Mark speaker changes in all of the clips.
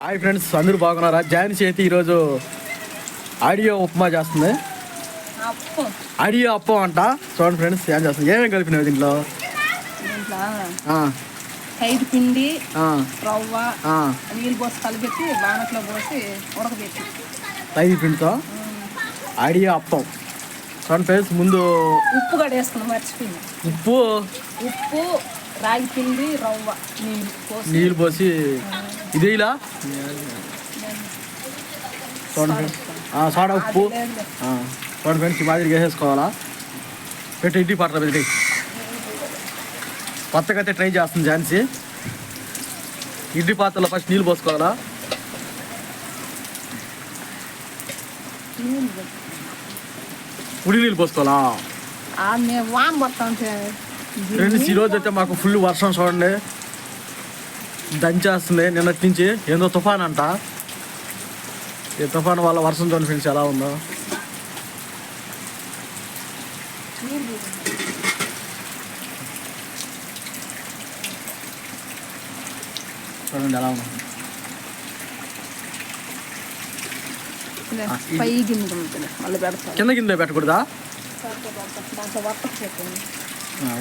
Speaker 1: Hi friends అందరూ బాగున్నారా? Join చేతి ఈరోజు ఆడియో ఉప్మా చేస్తుంది. ఆడియో అప్పం అంట. చూడండి ఫ్రెండ్స్ ఏం చేస్తుంది? ఏమేమి కలిపినావు దీంట్లో? ఆ,
Speaker 2: ఐదు పిండి
Speaker 1: ఆ,
Speaker 2: రవ్వ
Speaker 1: ఆ,
Speaker 2: నీళ్ళు పోసి కలిపెట్టి బాణట్లో పోసి ఉడకబెట్టి.
Speaker 1: ఐదు పిండితో? ఆడియో అప్పం. చూడండి ఫ్రెండ్స్ ముందు
Speaker 2: ఉప్పు కూడా వేసుకుని మర్చిపోయింది
Speaker 1: ఉప్పు.
Speaker 2: ఉప్పు రాగి పిండి రవ్వ నీళ్ళు పోసి.
Speaker 1: నీళ్ళు పోసి. ఇది ఇలా? చూడండి ఫ్రెండ్స్. సోడా ఉప్పు. చూడండి ఫ్రెండ్స్ ఈ మాదిరి వేసేసుకోవాలా? పెట్టి ఇంటి పట్ల పెట్టి. కొత్తగా అయితే ట్రై చేస్తుంది ఝాన్సీ. ఇడ్లీ పాత్రలో ఫస్ట్ నీళ్ళు పోసుకోవాలా. ఉడి నీళ్ళు పోసుకోవాలా? ఫ్రెండ్స్ ఈరోజు అయితే మాకు ఫుల్ వర్షం చూడండి. దంచేస్తుంది. నిన్నటి నుంచి ఏందో తుఫాన్ అంట ఈ తుఫాన్ వల్ల వర్షం చూడండి ఫ్రెండ్స్ ఎలా ఉందో. చూడండి ఎలా ఉందో. కింద కింద పెట్టకూడదా?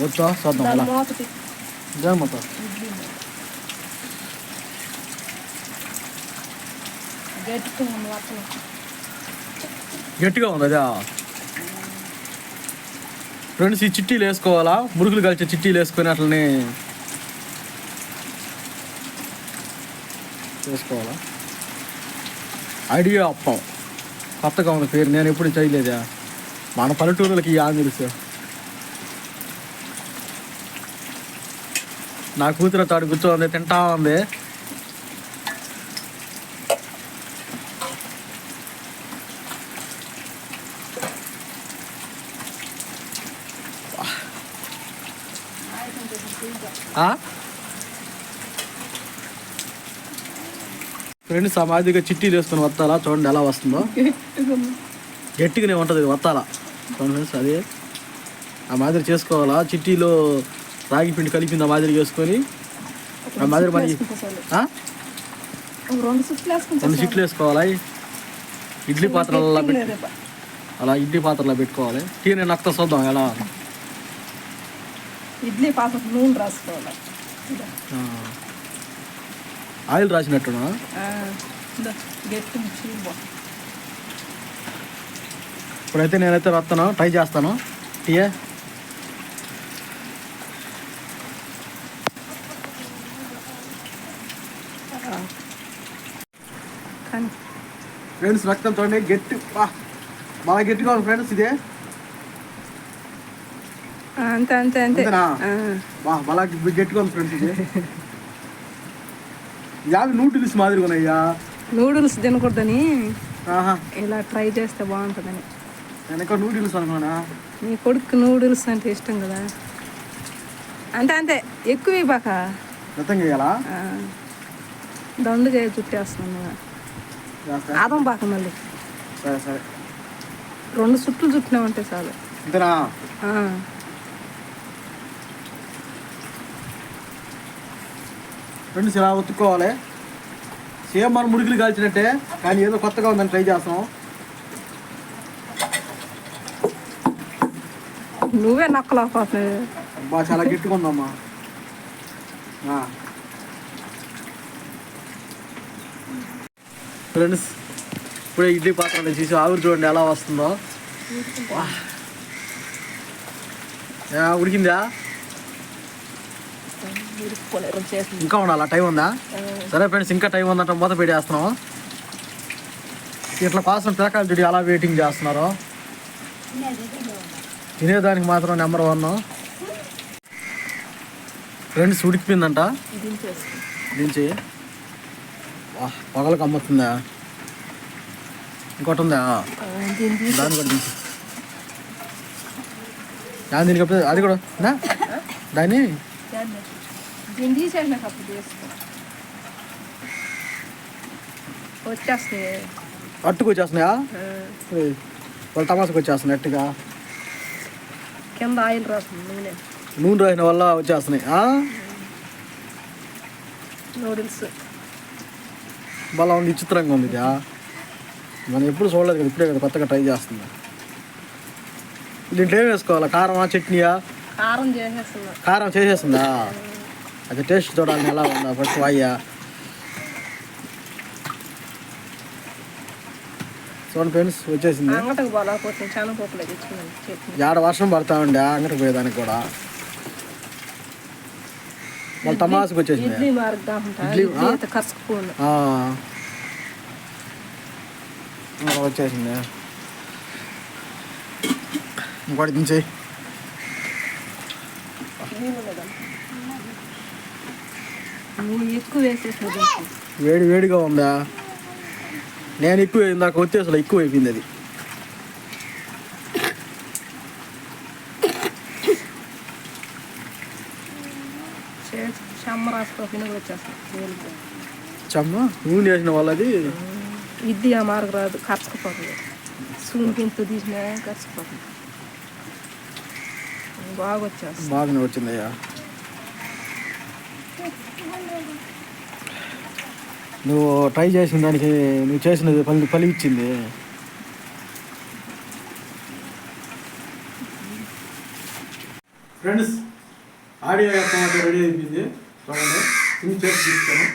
Speaker 1: వద్దా? చూద్దాం ఎలా మొత్తం
Speaker 2: ఇడ్లీ మీద. గట్టిగా ఉంది?
Speaker 1: గట్టిగా ఉంది ఫ్రెండ్స్ ఈ చిట్టీలు వేసుకోవాలా? మురుగులు కలిసే చిట్టీలు వేసుకొని అట్లనే వేసుకోవాలా? ఐడియా అప్పం. కొత్తగా ఉంది పేరు నేను ఎప్పుడు చేయలేదా? మన పల్లెటూరులకి యా తెలుసు. నా కూతురు తాడు కూర్చోంది తింటా ఉంది ఆ? ఫ్రెండ్స్ ఆ మాదిరిగా చిట్టీలు వేసుకొని వత్తాలా? చూడండి ఎలా వస్తుందో. గట్టిగానే ఉంటుంది ఇది వత్తాలా? చూడండి ఫ్రెండ్స్ అది. ఆ మాదిరి చేసుకోవాలా? చిట్టీలో రాగి పిండి కలిపింది ఆ మాదిరి వేసుకొని ఆ మాదిరి?
Speaker 2: ఒక రెండు.
Speaker 1: చిట్లు వేసుకోవాలా? ఇడ్లీ
Speaker 2: లేదు.
Speaker 1: అలా ఇడ్లీ పాత్రలో పెట్టుకోవాలి. టీ నేను నక్క చూద్దాం ఎలా
Speaker 2: ఇడ్లీ పాత్ర నూనె రాసుకోవాలి.
Speaker 1: ఆయిల్
Speaker 2: ఇదా. గట్టి
Speaker 1: ఇప్పుడైతే నేనైతే వస్తాను ట్రై చేస్తాను. టీయే? ఫ్రెండ్స్ రక్తం చూడండి గట్టి బా, బాగా గట్టిగా ఉంది ఫ్రెండ్స్ ఇదే.
Speaker 2: అంతే అంతే అంతే.
Speaker 1: బాగా గట్టిగా ఉంది ఫ్రెండ్స్ ఇది. యాభై నూడిల్స్ మాదిరిగా ఉన్నాయ్యా
Speaker 2: నూడిల్స్ తినకూడదని. ఇలా ట్రై చేస్తే బాగుంటుందని.
Speaker 1: ఇక్కడ నూడిల్స్ అనుకున్నా
Speaker 2: నీ కొడుకు నూడిల్స్ అంటే ఇష్టం కదా. అంతే అంతే. ఎక్కువ ఇవ్వక
Speaker 1: మొత్తం చేయాలా?
Speaker 2: దండుగా చుట్టేస్తున్నాను ఆదం బాక మళ్ళీ.
Speaker 1: సరే సరే.
Speaker 2: రెండు చుట్లు చుట్టినామంటే చాలు.
Speaker 1: ఇంతనా ఫ్రెండ్స్ ఇలా ఉతుక్కోవాలి. సేమ్ మన ముడికిలు కాల్చినట్టే కానీ ఏదో కొత్తగా ఉందని ట్రై చేస్తాం.
Speaker 2: నువ్వే నక్కలేకపోతున్నావు
Speaker 1: బా చాలా గట్టిగా ఉందమ్మా. ఆ. ఫ్రెండ్స్ ఇప్పుడే ఇడ్లీ పాత్రలో తీసి ఆవిరి చూడండి ఎలా వస్తుందో. ఉడికిందా? ఇంకా ఉండాలా? టైం ఉందా? సరే ఫ్రెండ్స్ ఇంకా టైం ఉందంట మూత పెట్టేస్తున్నాం. ఇట్లా కోసం పిల్లకాయలు చూడి ఎలా వెయిటింగ్ చేస్తున్నారు? తినేదానికి మాత్రం నెంబర్ వన్. ఫ్రెండ్స్ ఉడికిపోయిందంట. దించి. పొగలకు అమ్ముతుందా ఇంకోటి ఉందా? దాని కూడా దించి. దాని దీనికి అది కూడా దాన్ని?
Speaker 2: చేద్దాం. దీన్ని తీసేసినాక అప్పుడు చేసుకో వచ్చేస్తే
Speaker 1: అట్టుకు వచ్చేస్తున్నాయా వాళ్ళ టమాసుకు వచ్చేస్తున్నాయి అట్టుగా
Speaker 2: కింద ఆయిల్ రాస్తుంది నూనె
Speaker 1: నూనె రాసిన వల్ల వచ్చేస్తున్నాయి ఆ?
Speaker 2: నూడిల్స్
Speaker 1: బాగా ఉంది విచిత్రంగా ఉంది ఇది మనం ఎప్పుడు చూడలేదు కదా ఇప్పుడే కదా కొత్తగా ట్రై చేస్తుంది దీంట్లో ఏం వేసుకోవాలా కారమా చట్నీయా
Speaker 2: కారం చేసేస్తున్నా.
Speaker 1: కారం చేసేస్తుందా? అది టేస్ట్ చూడాలని ఎలా ఉందా ఫస్ట్ వాయ్యా. చూడండి ఫ్రెండ్స్ వచ్చేసింది.
Speaker 2: అంగటకు తెచ్చుకున్నాను
Speaker 1: వర్షం పడతా ఉండే అంగడికి పోయేదానికి కూడా. వాళ్ళ తమాసుకు వచ్చేసింది.
Speaker 2: ఇడ్లీ
Speaker 1: ఇడ్లీ, వచ్చేసింది. ఇంకోటి దించేయి
Speaker 2: నువ్వు ఎక్కువ.
Speaker 1: వేడి వేడిగా ఉందా? నేను ఎక్కువ ఇందాక వచ్చే అసలు ఎక్కువ అయిపోయింది అది.
Speaker 2: చెమ్మ వచ్చేస్తాను.
Speaker 1: చమ్మ? నూనె వేసిన వాళ్ళది?
Speaker 2: ఇడ్లీ ఆ మార్గం రాదు కరచుకుపోతుంది. సూన్ తీసినా కరచుకుపోతుంది. బాగా వచ్చేస్తుంది
Speaker 1: బాగానే వచ్చిందయ్యా. నువ్వు ట్రై చేసిన దానికి నువ్వు చేసినది పలి ఫలిచ్చింది. ఫ్రెండ్స్ ఆడియో యొక్క రెడీ అయిపోయింది. చూడండి ఇది చేసి తీస్తాను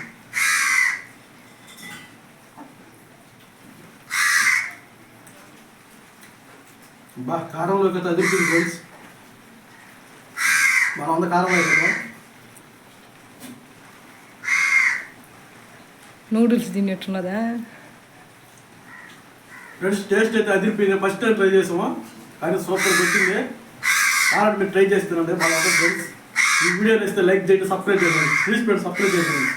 Speaker 1: బా కారంలోకి అయితే అదిరిపోయింది ఫ్రెండ్స్. మనం అంత కారం అయిపోతాం
Speaker 2: నూడిల్స్ తిన్నట్టున్నదా
Speaker 1: ఫ్రెండ్స్ టేస్ట్ అయితే అదిరిపోయింది. ఫస్ట్ టైం ట్రై చేసాము? కానీ సూపర్ వచ్చింది కాబట్టి మీరు ట్రై చేస్తున్నాండి మన ఫ్రెండ్స్ ఈ వీడియో ఇస్తే లైక్ చేయండి సబ్స్క్రైబ్ చేయండి. ప్లీజ్ ఫ్రెండ్స్ సబ్స్క్రైబ్ చేయండి.